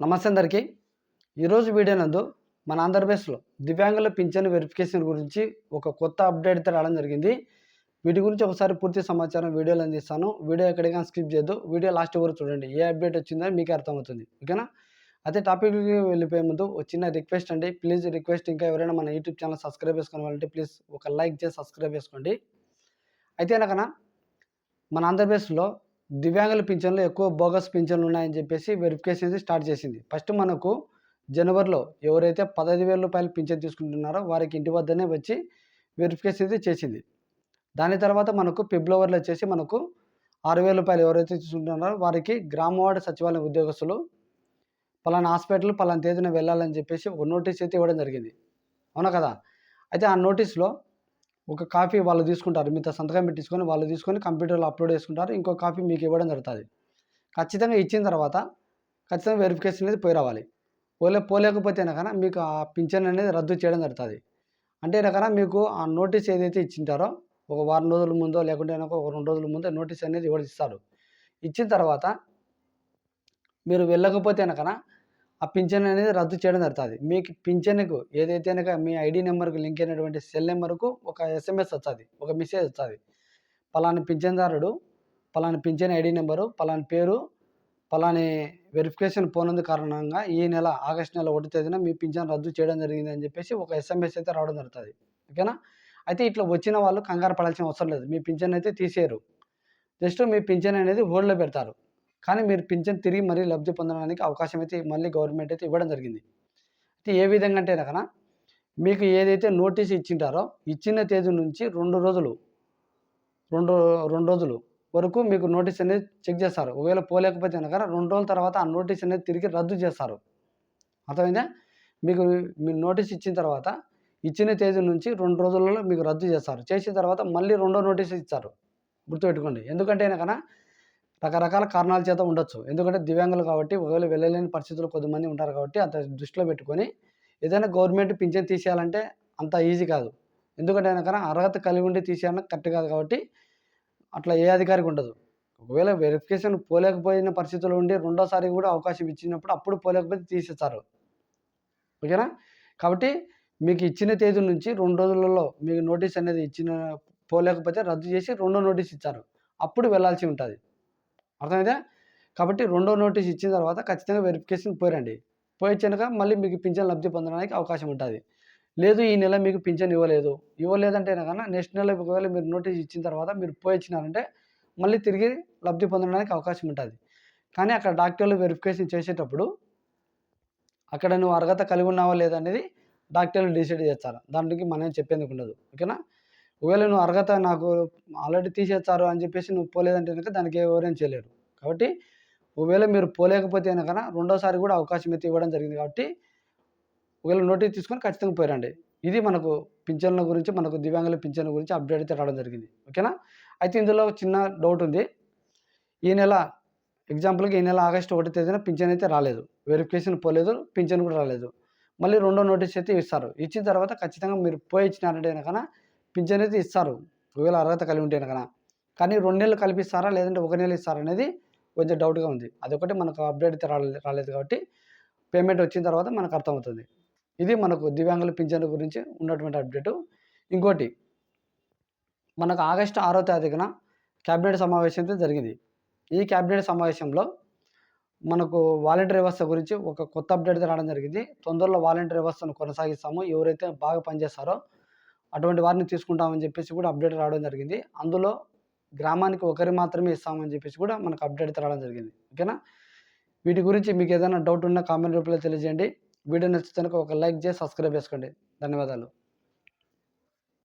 నమస్తే అందరికీ. ఈరోజు వీడియో నందు మన ఆంధ్రప్రదేశ్లో దివ్యాంగుల పింఛన్ వెరిఫికేషన్ గురించి ఒక కొత్త అప్డేట్ అయితే రావడం జరిగింది. వీటి గురించి ఒకసారి పూర్తి సమాచారం వీడియోలు అందిస్తాను. వీడియో ఎక్కడికైనా స్కిప్ చేయొద్దు. వీడియో లాస్ట్ వరకు చూడండి. ఏ అప్డేట్ వచ్చిందో మీకు అర్థమవుతుంది. ఓకేనా? అయితే టాపిక్కి వెళ్ళిపోయే ముందు ఒక చిన్న రిక్వెస్ట్ అండి. ప్లీజ్ రిక్వెస్ట్ ఇంకా ఎవరైనా మన యూట్యూబ్ ఛానల్ సబ్స్క్రైబ్ చేసుకోవాలంటే ప్లీజ్ ఒక లైక్ చేసి సబ్స్క్రైబ్ చేసుకోండి. అయితే కనుక మన ఆంధ్రప్రదేశ్లో దివ్యాంగుల పింఛన్లు ఎక్కువ బోగస్ పింఛన్లు ఉన్నాయని చెప్పేసి వెరిఫికేషన్ స్టార్ట్ చేసింది. ఫస్ట్ మనకు జనవరిలో ఎవరైతే పదహైదు వేల రూపాయలు పింఛన్ తీసుకుంటున్నారో వారికి ఇంటి వద్దనే వచ్చి వెరిఫికేషన్ అయితే చేసింది. దాని తర్వాత మనకు ఫిబ్రవరిలో వచ్చేసి మనకు ఆరు వేల రూపాయలు ఎవరైతే తీసుకుంటున్నారో వారికి గ్రామవార్డు సచివాలయం ఉద్యోగస్తులు పలానా హాస్పిటల్ పలానా తేదీన వెళ్ళాలని చెప్పేసి ఒక నోటీస్ అయితే ఇవ్వడం జరిగింది. అవునా కదా? అయితే ఆ నోటీస్లో ఒక కాపీ వాళ్ళు తీసుకుంటారు. మీతో సంతకం పెట్టించుకొని వాళ్ళు తీసుకొని కంప్యూటర్లో అప్లోడ్ చేసుకుంటారు. ఇంకో కాపీ మీకు ఇవ్వడం జరుగుతుంది. ఖచ్చితంగా ఇచ్చిన తర్వాత ఖచ్చితంగా వెరిఫికేషన్ అనేది పోయి రావాలి. పోలే పోలేకపోతే కనుక మీకు ఆ పింఛన్ అనేది రద్దు చేయడం జరుగుతుంది. అంటే కనుక మీకు ఆ నోటీస్ ఏదైతే ఇచ్చింటారో ఒక వారం రోజుల ముందో లేకుంటే ఒక రెండు రోజుల ముందో నోటీస్ అనేది ఇవ్వడం ఇస్తారు? ఇచ్చిన తర్వాత మీరు వెళ్ళకపోతే కనుక ఆ పింఛన్ అనేది రద్దు చేయడం జరుగుతుంది. మీకు పింఛన్కు ఏదైతే కనుక మీ ఐడి నెంబర్కి లింక్ అయినటువంటి సెల్ నెంబర్కు ఒక ఎస్ఎంఎస్ వస్తుంది ఒక మెసేజ్ వస్తుంది. పలాని పింఛన్దారుడు పలాని పింఛన్ ఐడి నెంబరు పలాని పేరు పలాని వెరిఫికేషన్ పోనందు కారణంగా ఈ నెల ఆగస్ట్ నెల ఒకటి తేదీన మీ పింఛన్ రద్దు చేయడం జరిగింది అని చెప్పేసి ఒక ఎస్ఎంఎస్ అయితే రావడం జరుగుతుంది. ఓకేనా? అయితే ఇట్లా వచ్చిన వాళ్ళు కంగారు పడాల్సిన అవసరం లేదు. మీ పింఛన్ అయితే తీసేయరు. జస్ట్ మీ పింఛన్ అనేది హోల్డ్లో పెడతారు. కానీ మీరు పింఛన్ తిరిగి మరీ లబ్ధి పొందడానికి అవకాశం అయితే మళ్ళీ గవర్నమెంట్ అయితే ఇవ్వడం జరిగింది. అయితే ఏ విధంగా అంటే కనుక మీకు ఏదైతే నోటీస్ ఇచ్చింటారో ఇచ్చిన తేదీ నుంచి రెండు రోజులు రెండు రెండు రోజులు వరకు మీకు నోటీస్ అనేది చెక్ చేస్తారు. ఒకవేళ పోలేకపోతే కనుక రెండు రోజుల తర్వాత ఆ నోటీస్ అనేది తిరిగి రద్దు చేస్తారు. అర్థమైందా? మీకు మీరు నోటీస్ ఇచ్చిన తర్వాత ఇచ్చిన తేదీ నుంచి రెండు రోజులలో మీకు రద్దు చేస్తారు. చేసిన తర్వాత మళ్ళీ రెండో నోటీస్ ఇస్తారు. గుర్తుపెట్టుకోండి. ఎందుకంటే కనుక రకరకాల కారణాల చేత ఉండొచ్చు. ఎందుకంటే దివ్యాంగులు కాబట్టి ఒకవేళ వెళ్ళలేని పరిస్థితులు కొద్దిమంది ఉంటారు కాబట్టి అంత దృష్టిలో పెట్టుకొని ఏదైనా గవర్నమెంట్ పింఛన్ తీసేయాలంటే అంత ఈజీ కాదు. ఎందుకంటే కనుక అర్హత కలిగి ఉండి తీసేయాలని కరెక్ట్ కాదు కాబట్టి అట్లా ఏ అధికారికి ఉండదు. ఒకవేళ వెరిఫికేషన్ పోలేకపోయిన పరిస్థితులు ఉండి రెండోసారి కూడా అవకాశం ఇచ్చినప్పుడు అప్పుడు పోలేకపోతే తీసేస్తారు. ఓకేనా? కాబట్టి మీకు ఇచ్చిన తేదీ నుంచి రెండు రోజులలో మీకు నోటీస్ అనేది ఇచ్చిన పోలేకపోతే రద్దు చేసి రెండో నోటీస్ ఇచ్చారు. అప్పుడు వెళ్ళాల్సి ఉంటుంది. అర్థమైతే కాబట్టి రెండో నోటీస్ ఇచ్చిన తర్వాత ఖచ్చితంగా వెరిఫికేషన్ పోయిరండి. పోయించాక మళ్ళీ మీకు పింఛన్ లబ్ధి పొందడానికి అవకాశం ఉంటుంది. లేదు ఈ నెల మీకు పింఛన్ ఇవ్వలేదు. ఇవ్వలేదంటే కన్నా నెక్స్ట్ నెల ఒకవేళ మీరు నోటీస్ ఇచ్చిన తర్వాత మీరు పోయించినారంటే మళ్ళీ తిరిగి లబ్ధి పొందడానికి అవకాశం ఉంటుంది. కానీ అక్కడ డాక్టర్లు వెరిఫికేషన్ చేసేటప్పుడు అక్కడ నువ్వు అర్హత కలిగి ఉన్నావా లేదనేది డాక్టర్లు డిసైడ్ చేస్తారు. దానికి మనం చెప్పేందుకు ఉండదు. ఓకేనా? ఒకవేళ నువ్వు అర్హత నాకు ఆల్రెడీ తీసేస్తారు అని చెప్పేసి నువ్వు పోలేదంటే కనుక దానికి ఎవరేం చేయలేరు కాబట్టి ఒకవేళ మీరు పోలేకపోతే కనుక రెండోసారి కూడా అవకాశం అయితే ఇవ్వడం జరిగింది కాబట్టి ఒకవేళ నోటీస్ తీసుకొని ఖచ్చితంగా పోయిరండి ఇది మనకు పింఛన్ల గురించి మనకు దివ్యాంగుల పింఛన్ల గురించి అప్డేట్ అయితే రావడం జరిగింది. ఓకేనా అయితే ఇందులో చిన్న డౌట్ ఉంది. ఈ నెల ఎగ్జాంపుల్కి ఈ నెల ఆగస్టు ఒకటి తేదీన పింఛన్ అయితే రాలేదు. వెరిఫికేషన్ పోలేదు పింఛన్ కూడా రాలేదు. మళ్ళీ రెండో నోటీస్ అయితే ఇస్తారు. ఇచ్చిన తర్వాత ఖచ్చితంగా మీరు పోయి ఇచ్చినారంటే కనుక పింఛన్ అయితే ఇస్తారు. ఒకవేళ అర్హత కలిగి ఉంటే కనుక. కానీ రెండు నెలలు కల్పిస్తారా? లేదంటే ఒక నెల ఇస్తారా? అనేది కొంచెం డౌట్గా ఉంది. అదొకటి మనకు అప్డేట్ అయితే రాలేదు రాలేదు కాబట్టి పేమెంట్ వచ్చిన తర్వాత మనకు అర్థమవుతుంది. ఇది మనకు దివ్యాంగుల పింఛన్ గురించి ఉన్నటువంటి అప్డేటు. ఇంకోటి మనకు ఆగస్టు ఆరో తారీఖున క్యాబినెట్ సమావేశం అయితే జరిగింది. ఈ క్యాబినెట్ సమావేశంలో మనకు వాలంటీర్ వ్యవస్థ గురించి ఒక కొత్త అప్డేట్ రావడం జరిగింది. తొందరలో వాలంటీర్ వ్యవస్థను కొనసాగిస్తాము. ఎవరైతే బాగా పనిచేస్తారో అటువంటి వారిని తీసుకుంటామని చెప్పేసి కూడా అప్డేట్ రావడం జరిగింది. అందులో గ్రామానికి ఒకరి మాత్రమే ఇస్తామని చెప్పేసి కూడా మనకు అప్డేట్ రావడం జరిగింది. ఓకేనా వీటి గురించి మీకు ఏదైనా డౌట్ ఉన్నా కామెంట్ రూపంలో తెలియజేయండి. వీడియో నచ్చితే ఒక లైక్ చేసి సబ్స్క్రైబ్ చేసుకోండి. ధన్యవాదాలు.